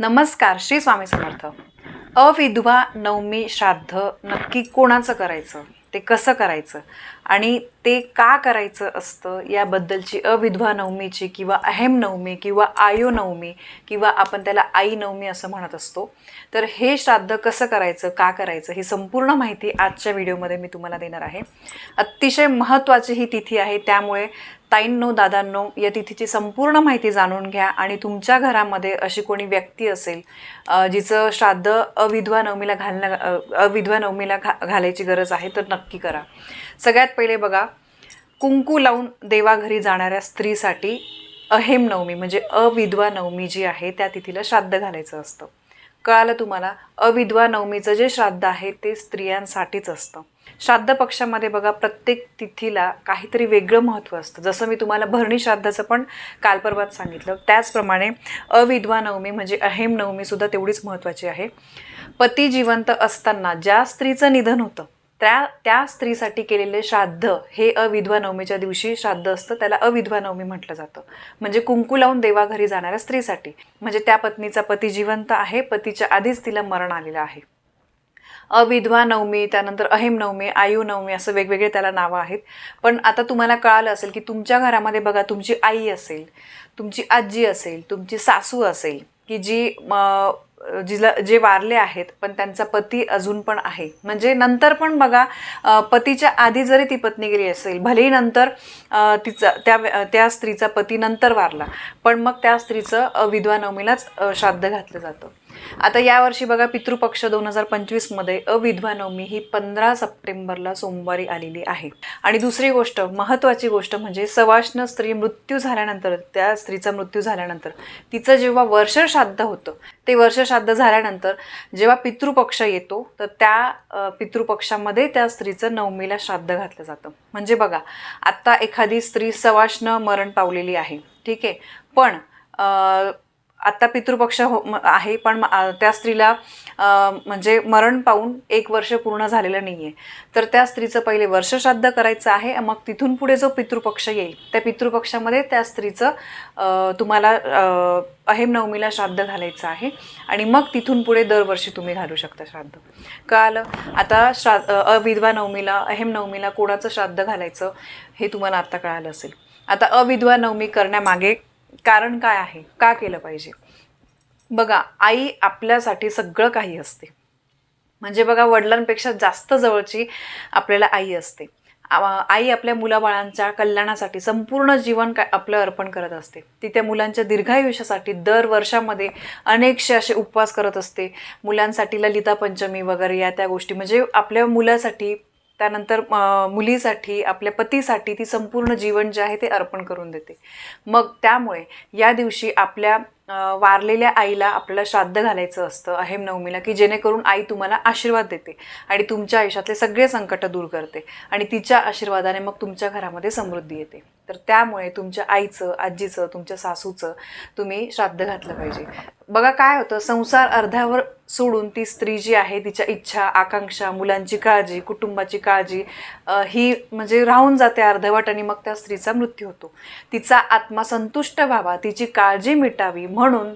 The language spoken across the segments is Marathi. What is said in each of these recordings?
नमस्कार श्री स्वामी समर्थ. अविधवा नवमी श्राद्ध नक्की कोणाचं करायचं? ते कसं करायचं? आणि ते का करायचं असतं याबद्दलची अविधवा नवमीची किंवा अहेम नवमी किंवा आयो नवमी किंवा आपण त्याला आई नवमी असं म्हणत असतो. तर हे श्राद्ध कसं करायचं का करायचं ही संपूर्ण माहिती आजच्या व्हिडिओमध्ये मी तुम्हाला देणार आहे. अतिशय महत्त्वाची ही तिथी आहे त्यामुळे ताईंनो दादांनो या तिथीची संपूर्ण माहिती जाणून घ्या आणि तुमच्या घरामध्ये अशी कोणी व्यक्ती असेल जिचं श्राद्ध अविधवा नवमीला घालणं अविधवा नवमीला घा घालायची गरज आहे तर नक्की करा. सगळ्यात पहिले बघा कुंकू लावून देवाघरी जाणाऱ्या स्त्रीसाठी अहेम नवमी म्हणजे अविधवा नवमी जी आहे त्या तिथीला श्राद्ध घालायचं असतं. कळालं तुम्हाला? अविधवा नवमीचं जे श्राद्ध आहे ते स्त्रियांसाठीच असतं. श्राद्ध पक्षामध्ये बघा प्रत्येक तिथीला काहीतरी वेगळं महत्त्व असतं. जसं मी तुम्हाला भरणी श्राद्धाचं पण कालपर्वात सांगितलं त्याचप्रमाणे अविधवा नवमी म्हणजे अहेम नवमीसुद्धा तेवढीच महत्त्वाची आहे. पती जिवंत असताना ज्या स्त्रीचं निधन होतं त्या त्या स्त्रीसाठी केलेले श्राद्ध हे अविधवा नवमीच्या दिवशी श्राद्ध असतं त्याला अविधवा नवमी म्हटलं जातं. म्हणजे कुंकू लावून देवाघरी जाणाऱ्या स्त्रीसाठी. म्हणजे त्या पत्नीचा पती जिवंत आहे पतीच्या आधीच तिला मरण आलेलं आहे. अविधवा नवमी त्यानंतर अहेम नवमी आयु नवमी असं वेगवेगळे त्याला नावं आहेत. पण आता तुम्हाला कळालं असेल की तुमच्या घरामध्ये बघा तुमची आई असेल तुमची आजी असेल तुमची सासू असेल की जी जिला जे वारले आहेत पण त्यांचा पती अजून पण आहे. म्हणजे नंतर पण बघा पतीच्या आधी जरी ती पत्नी गेली असेल भलेही नंतर तिचा त्या त्या स्त्रीचा पती नंतर वारला पण मग त्या स्त्रीचं विधवा नवमीलाच श्राद्ध घातलं जातं. आता यावर्षी बघा पितृपक्ष दोन हजार पंचवीसमध्ये अविधवा नवमी ही पंधरा सप्टेंबरला सोमवारी आलेली आहे. आणि दुसरी गोष्ट महत्त्वाची गोष्ट म्हणजे सवाष्ण स्त्री मृत्यू झाल्यानंतर त्या स्त्रीचा मृत्यू झाल्यानंतर तिचं जेव्हा वर्ष श्राद्ध होतं ते वर्ष श्राद्ध झाल्यानंतर जेव्हा पितृपक्ष येतो तर त्या पितृपक्षामध्ये त्या स्त्रीचं नवमीला श्राद्ध घातलं जातं. म्हणजे बघा आत्ता एखादी स्त्री सवाष्ण मरण पावलेली आहे ठीक आहे. पण आत्ता पितृपक्ष हो म- आहे पण त्या स्त्रीला म्हणजे मरण पाहून एक वर्ष पूर्ण झालेलं नाही आहे तर त्या स्त्रीचं पहिले वर्ष श्राद्ध करायचं आहे मग तिथून पुढे जो पितृपक्ष येईल त्या पितृपक्षामध्ये त्या स्त्रीचं तुम्हाला अहेम नवमीला श्राद्ध घालायचं आहे आणि मग तिथून पुढे दरवर्षी तुम्ही घालू शकता श्राद्ध. कळालं आता श्रा अविधवा नवमीला अहेम नवमीला कोणाचं श्राद्ध घालायचं हे तुम्हाला आत्ता कळालं असेल. आता अविधवा नवमी करण्यामागे कारण काय आहे? का केलं पाहिजे? बघा आई आपल्यासाठी सगळं काही असते. म्हणजे बघा वडिलांपेक्षा जास्त जवळची आपल्याला आई असते. आई आपल्या मुलाबाळांच्या कल्याणासाठी संपूर्ण जीवन काय आपलं अर्पण करत असते. ती त्या मुलांच्या दीर्घायुष्यासाठी दर वर्षामध्ये अनेकशे असे उपवास करत असते. मुलांसाठी ललिता पंचमी वगैरे या त्या गोष्टी. म्हणजे आपल्या मुलासाठी त्यानंतर मुलीसाठी आपल्या पतीसाठी ती संपूर्ण जीवन जे आहे ते अर्पण करून देते. मग त्यामुळे या दिवशी आपल्या वारलेल्या आईला आपल्याला श्राद्ध घालायचं असतं अहेम नवमीला की जेणेकरून आई तुम्हाला आशीर्वाद देते आणि तुमच्या आयुष्यातले सगळे संकट दूर करते आणि तिच्या आशीर्वादाने मग तुमच्या घरामध्ये समृद्धी येते. तर त्यामुळे तुमच्या आईचं आजीचं तुमच्या सासूचं तुम्ही श्राद्ध घातलं पाहिजे. बघा काय होतं संसार अर्ध्यावर सोडून ती स्त्री जी आहे तिच्या इच्छा आकांक्षा मुलांची काळजी कुटुंबाची काळजी ही म्हणजे राहून जाते अर्धवट आणि मग त्या स्त्रीचा मृत्यू होतो. तिचा आत्मा संतुष्ट व्हावा तिची काळजी मिटावी म्हणून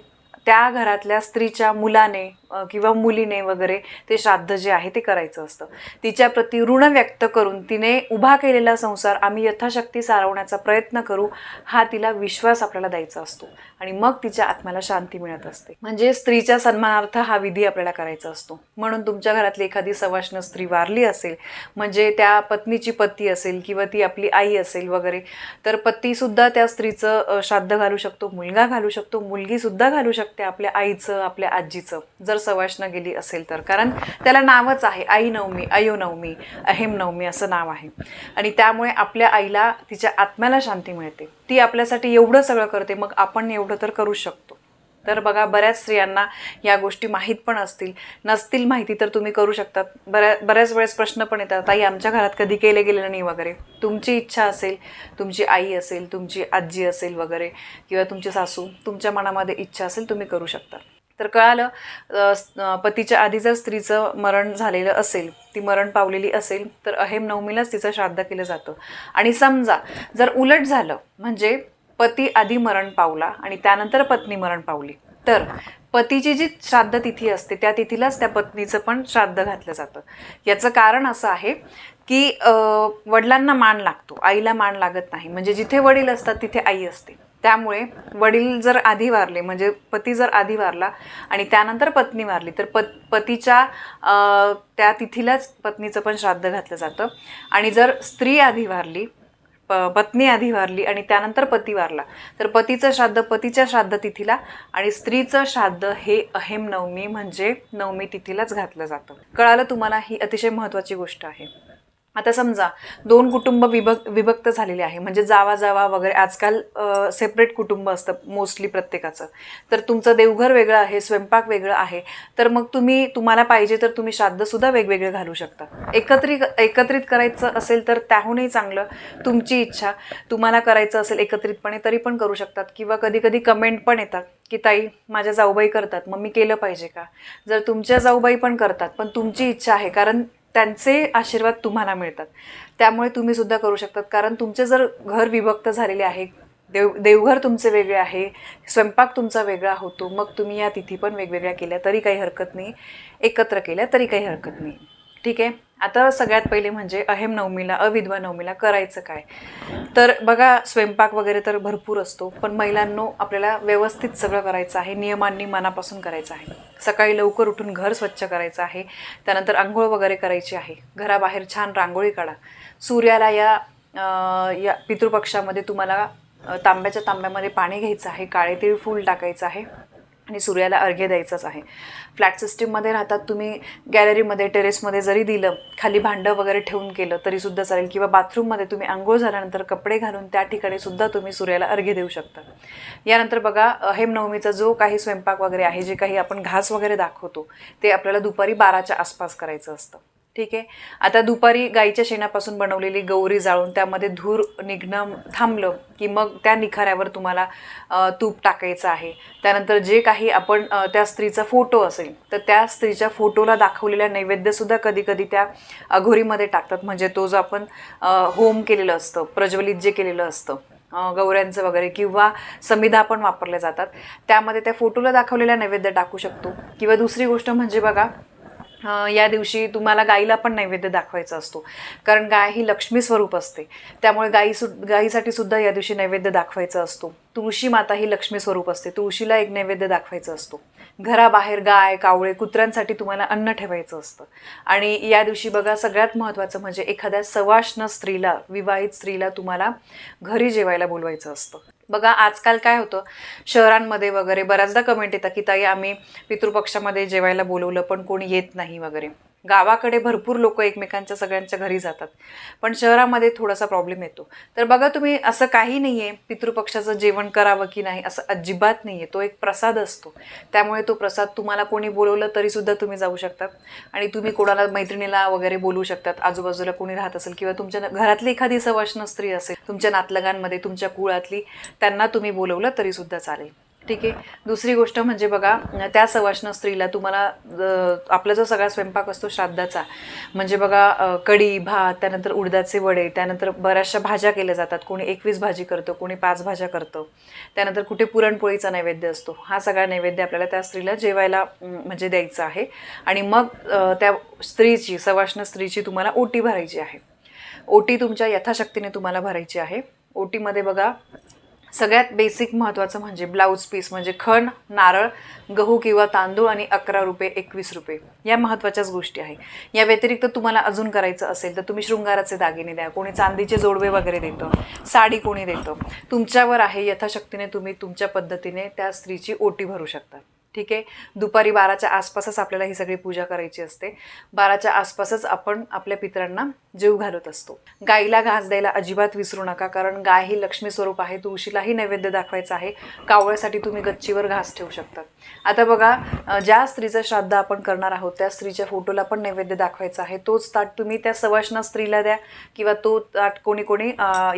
त्या घरातल्या स्त्रीच्या मुलाने किंवा मुलीने वगैरे ते श्राद्ध जे आहे ते करायचं असतं. तिच्याप्रती ऋण व्यक्त करून तिने उभा केलेला संसार आम्ही यथाशक्ती सारवण्याचा प्रयत्न करू हा तिला विश्वास आपल्याला द्यायचा असतो. आणि मग तिच्या आत्म्याला शांती मिळत असते. म्हणजे स्त्रीच्या सन्मानार्थ हा विधी आपल्याला करायचा असतो. म्हणून तुमच्या घरातली एखादी सवाष्ण स्त्री वारली असेल म्हणजे त्या पत्नीची पती असेल किंवा ती आपली आई असेल वगैरे तर पतीसुद्धा त्या स्त्रीचं श्राद्ध घालू शकतो मुलगा घालू शकतो मुलगीसुद्धा घालू शकतो. आपल्या आईचं आपल्या आजीचं. जर सवाष्ण गेली असेल तर. कारण त्याला नावच आहे आई नवमी अयो नवमी नवमी असं नाव आहे. आणि त्यामुळे आपल्या आईला तिच्या आत्म्याला शांती मिळते. ती आपल्यासाठी एवढं सगळं करते मग आपण एवढं तर करू शकतो. तर बघा बऱ्याच स्त्रियांना या गोष्टी माहीत पण असतील. नसतील माहिती तर तुम्ही करू शकतात. बऱ्या बऱ्याच वेळेस प्रश्न पण येतात. ताई आमच्या घरात कधी केले गेलेलं नाही वगैरे? तुमची इच्छा असेल तुमची आई असेल तुमची आजी असेल वगैरे किंवा तुमची सासू तुमच्या मनामध्ये इच्छा असेल तुम्ही करू शकता. तर कळालं पतीच्या आधी जर स्त्रीचं मरण झालेलं असेल ती मरण पावलेली असेल तर अहेम नवमीलाच तिचं श्राद्ध केलं जातं. आणि समजा जर उलट झालं म्हणजे पती आधी मरण पावला आणि त्यानंतर पत्नी मरण पावली. तर पतीची जी श्राद्ध तिथी असते त्या तिथीलाच त्या पत्नीचं पण श्राद्ध घातलं जातं. याचं कारण असं आहे की वडिलांना मान लागतो आईला मान लागत नाही. म्हणजे जिथे वडील असतात तिथे आई असते. त्यामुळे वडील जर आधी वारले म्हणजे पती जर आधी वारला आणि त्यानंतर पत्नी वारली तर पत पतीच्या त्या तिथीलाच पत्नीचं पण श्राद्ध घातलं जातं. आणि जर स्त्री आधी वारली प पत्नी आधी वारली आणि त्यानंतर पती वारला. तर पतीचं श्राद्ध पतीच्या श्राद्ध तिथीला आणि स्त्रीचं श्राद्ध हे अहेम नवमी म्हणजे नवमी तिथीलाच घातलं जातं. कळालं तुम्हाला ही अतिशय महत्त्वाची गोष्ट आहे. आता समजा दोन कुटुंब विभक्त विभक्त झालेले आहे म्हणजे जावा जावा वगैरे आजकाल सेपरेट कुटुंब असतं मोस्टली प्रत्येकाचं. तर तुमचं देवघर वेगळं आहे स्वयंपाक वेगळं आहे तर मग तुम्ही तुम्हाला पाहिजे तर तुम्ही श्राद्धसुद्धा वेगवेगळे घालू शकता. एकत्रित एकत्रित करायचं असेल तर त्याहूनही चांगलं तुमची इच्छा. तुम्हाला करायचं असेल एकत्रितपणे तरी पण करू शकतात. किंवा कधी कधी कमेंट पण येतात की ताई माझ्या जाऊबाई करतात मग मी केलं पाहिजे का? जर तुमच्या जाऊबाई पण करतात पण तुमची इच्छा आहे कारण त्यांचे आशीर्वाद तुम्हाला मिळतात. त्यामुळे तुम्ही सुद्धा करू शकतात. कारण तुमचे जर घर विभक्त झालेले आहे देव देवघर तुमचे वेगळे आहे स्वयंपाक तुमचा वेगळा होतो मग तुम्ही या तिथी पण वेगवेगळ्या केल्या तरी काही हरकत नाही. एकत्र केल्या तरी काही हरकत नाही. ठीक आहे? आता सगळ्यात पहिले म्हणजे अहेम नवमीला अविधवा नवमीला करायचं काय? तर बघा स्वयंपाक वगैरे तर भरपूर असतो पण महिलांनो आपल्याला व्यवस्थित सगळं करायचं आहे नियमांनी मनापासून करायचं आहे. सकाळी लवकर उठून घर स्वच्छ करायचं आहे त्यानंतर आंघोळ वगैरे करायची आहे. घराबाहेर छान रांगोळी काढा. सूर्याला या या पितृपक्षामध्ये तुम्हाला तांब्याच्या तांब्यामध्ये पाणी घ्यायचं आहे काळेतीळ फूल टाकायचं आहे. आणि सूर्याला अर्घ्य द्यायचंच आहे. फ्लॅट सिस्टीममध्ये राहतात तुम्ही गॅलरीमध्ये टेरेसमध्ये जरी दिलं खाली भांडं वगैरे ठेवून केलं तरीसुद्धा चालेल. किंवा बाथरूममध्ये तुम्ही आंघोळ झाल्यानंतर कपडे घालून त्या ठिकाणी सुद्धा तुम्ही सूर्याला अर्घ्य देऊ शकता. यानंतर बघा हेमनवमीचा जो काही स्वयंपाक वगैरे आहे जे काही आपण घास वगैरे दाखवतो ते आपल्याला दुपारी बाराच्या आसपास करायचं असतं. ठीक आहे. आता दुपारी गाईच्या शेणापासून बनवलेली गौरी जाळून त्यामध्ये धूर निघणं थांबलं की मग त्या निखाऱ्यावर तुम्हाला तूप टाकायचं आहे. त्यानंतर जे काही आपण त्या स्त्रीचा फोटो असेल तर त्या स्त्रीच्या फोटोला दाखवलेल्या नैवेद्यसुद्धा कधी कधी त्या अघोरीमध्ये टाकतात. म्हणजे तो जो आपण होम केलेलं असतं प्रज्वलित जे केलेलं असतं गौऱ्यांचं वगैरे किंवा समिधा पण वापरल्या जातात. त्यामध्ये त्या फोटोला दाखवलेल्या नैवेद्य टाकू शकतो. किंवा दुसरी गोष्ट म्हणजे बघा या दिवशी तुम्हाला गाईला पण नैवेद्य दाखवायचा असतो. कारण गाय ही लक्ष्मी स्वरूप असते. त्यामुळे गाई सु गाईसाठी सुद्धा या दिवशी नैवेद्य दाखवायचा असतो. तुळशी माता ही लक्ष्मी स्वरूप असते. तुळशीला एक नैवेद्य दाखवायचा असतो. घराबाहेर गाय कावळे कुत्र्यांसाठी तुम्हाला अन्न ठेवायचं असतं. आणि या दिवशी बघा सगळ्यात महत्त्वाचं म्हणजे एखाद्या सवाष्ण स्त्रीला विवाहित स्त्रीला तुम्हाला घरी जेवायला बोलवायचं असतं. बघा आजकाल काय होतं? शहरांमध्ये वगैरे बऱ्याचदा कमेंट येतात की ताई आम्ही पितृपक्षामध्ये जेवायला बोलवलं पण कोणी येत नाही वगैरे. गावाकडे भरपूर लोक एकमेकांच्या सगळ्यांच्या घरी जातात. पण शहरामध्ये थोडासा प्रॉब्लेम येतो. तर बघा तुम्ही असं काही नाही आहे पितृपक्षाचं जेवण करावं की नाही असं अजिबात नाही आहे तो एक प्रसाद असतो. त्यामुळे तो प्रसाद तुम्हाला कोणी बोलवलं तरीसुद्धा तुम्ही जाऊ शकतात. आणि तुम्ही कोणाला मैत्रिणीला वगैरे बोलू शकतात. आजूबाजूला कोणी राहत असेल किंवा तुमच्या घरातली एखादी सवाष्ण स्त्री असेल तुमच्या नातलगांमध्ये तुमच्या कुळातली त्यांना तुम्ही बोलवलं तरीसुद्धा चालेल. ठीक आहे. दुसरी गोष्ट म्हणजे बघा त्या सवाष्ण स्त्रीला तुम्हाला आपला जो सगळा स्वयंपाक असतो श्राद्धाचा म्हणजे बघा कढी भात त्यानंतर उडदाचे वडे त्यानंतर बऱ्याचशा भाज्या केल्या जातात. कोणी एकवीस भाजी करतं कोणी पाच भाज्या करतं. त्यानंतर कुठे पुरणपोळीचा नैवेद्य असतो. हा सगळा नैवेद्य आपल्याला त्या स्त्रीला जेवायला म्हणजे द्यायचा आहे. आणि मग त्या स्त्रीची सवाष्ण स्त्रीची तुम्हाला ओटी भरायची आहे. ओटी तुमच्या यथाशक्तीने तुम्हाला भरायची आहे. ओटीमध्ये बघा सगळ्यात बेसिक महत्त्वाचं म्हणजे ब्लाऊज पीस म्हणजे खण नारळ गहू किंवा तांदूळ आणि अकरा रुपये एकवीस रुपये. या महत्त्वाच्याच गोष्टी आहे. या व्यतिरिक्त तुम्हाला अजून करायचं असेल तर तुम्ही शृंगाराचे दागिने द्या. कोणी चांदीचे जोडवे वगैरे देतं साडी कोणी देतं. तुमच्यावर आहे यथाशक्तीने तुम्ही तुमच्या पद्धतीने त्या स्त्रीची ओटी भरू शकता. ठीक आहे. दुपारी बाराच्या आसपासच आपल्याला ही सगळी पूजा करायची असते. बाराच्या आसपासच आपण आपल्या पितरांना जीव घालत असतो. गाईला घास द्यायला अजिबात विसरू नका कारण गाय ही लक्ष्मी स्वरूप आहे. तुळशीलाही नैवेद्य दाखवायचं आहे. कावळ्यासाठी तुम्ही गच्चीवर घास ठेवू शकता आता बघा ज्या स्त्रीचं श्राद्ध आपण करणार आहोत त्या स्त्रीच्या फोटोला पण नैवेद्य दाखवायचा आहे. तोच ताट तुम्ही त्या सवाशना स्त्रीला द्या किंवा तो ताट कोणी कोणी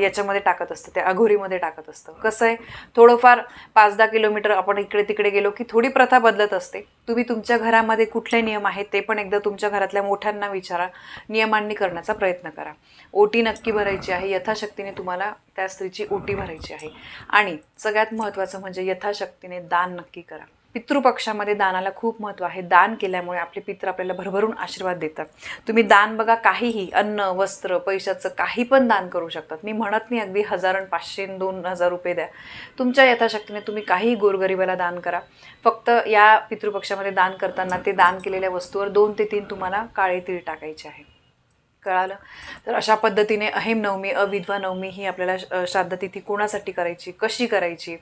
याच्यामध्ये टाकत असतं. त्या अघोरीमध्ये टाकत असतं. कसं आहे? थोडंफार पाच दहा किलोमीटर आपण इकडे तिकडे गेलो की थोडी प्रथा बदलत असते. तुम्ही तुमच्या घरामध्ये कुठले नियम आहेत ते पण एकदा तुमच्या घरातल्या मोठ्यांना विचारा. नियमांनी करण्याचा प्रयत्न करा. ओटी नक्की भरायची आहे. यथाशक्तीने तुम्हाला त्या स्त्रीची ओटी भरायची आहे. आणि सगळ्यात महत्त्वाचं म्हणजे यथाशक्तीने दान नक्की करा. पितृपक्षामध्ये दानाला खूप महत्त्व आहे. दान केल्यामुळे आपले पित्र आपल्याला भरभरून आशीर्वाद देतात. तुम्ही दान बघा काहीही अन्न वस्त्र पैशाचं काही पण दान करू शकतात. मी म्हणत नाही अगदी हजार आणि पाचशे दोन हजार रुपये द्या. तुमच्या यथाशक्तीने तुम्ही काहीही गोरगरिबाला दान करा. फक्त या पितृपक्षामध्ये दान करताना ते दान केलेल्या वस्तूवर दोन ते तीन तुम्हाला काळे तीळ टाकायचे आहे. कळालं. तर अशा पद्धतीने अहिम नवमी अविधवा नवमी ही आपल्याला श्राद्ध तिथी कोणासाठी करायची कशी करायची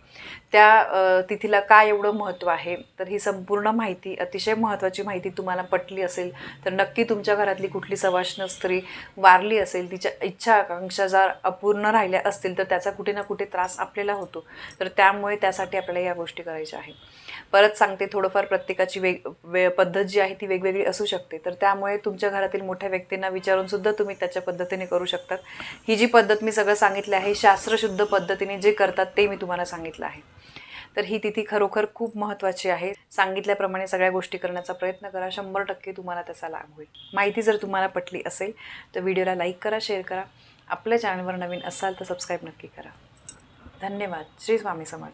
त्या तिथीला काय एवढं महत्त्व आहे तर ही संपूर्ण माहिती अतिशय महत्त्वाची माहिती तुम्हाला पटली असेल तर नक्की तुमच्या घरातली कुठली सवाष्ण स्त्री वारली असेल तिच्या इच्छा आकांक्षा जर अपूर्ण राहिल्या असतील तर त्याचा कुठे ना कुठे त्रास आपल्याला होतो. तर त्यामुळे त्यासाठी आपल्याला या गोष्टी करायच्या आहे परत सांगते थोडंफार प्रत्येकाची वेग वे पद्धत जी आहे ती वेगवेगळी असू शकते. तर त्यामुळे तुमच्या घरातील मोठ्या व्यक्तींना विचारून सुद्धा तुम्ही त्याच्या पद्धतीने करू शकतात. ही जी पद्धत मी सगळं सांगितलं आहे शास्त्रशुद्ध पद्धतीने जे करतात ते मी तुम्हाला सांगितलं आहे. तर ही तिथी खरोखर खूप महत्त्वाची आहे. सांगितल्याप्रमाणे सगळ्या गोष्टी करण्याचा प्रयत्न करा. शंभर टक्के तुम्हाला त्याचा लाभ होईल. माहिती जर तुम्हाला पटली असेल तर व्हिडिओला लाईक करा शेअर करा. आपल्या चॅनलवर नवीन असाल तर सबस्क्राईब नक्की करा. धन्यवाद. श्री स्वामी समर्थ.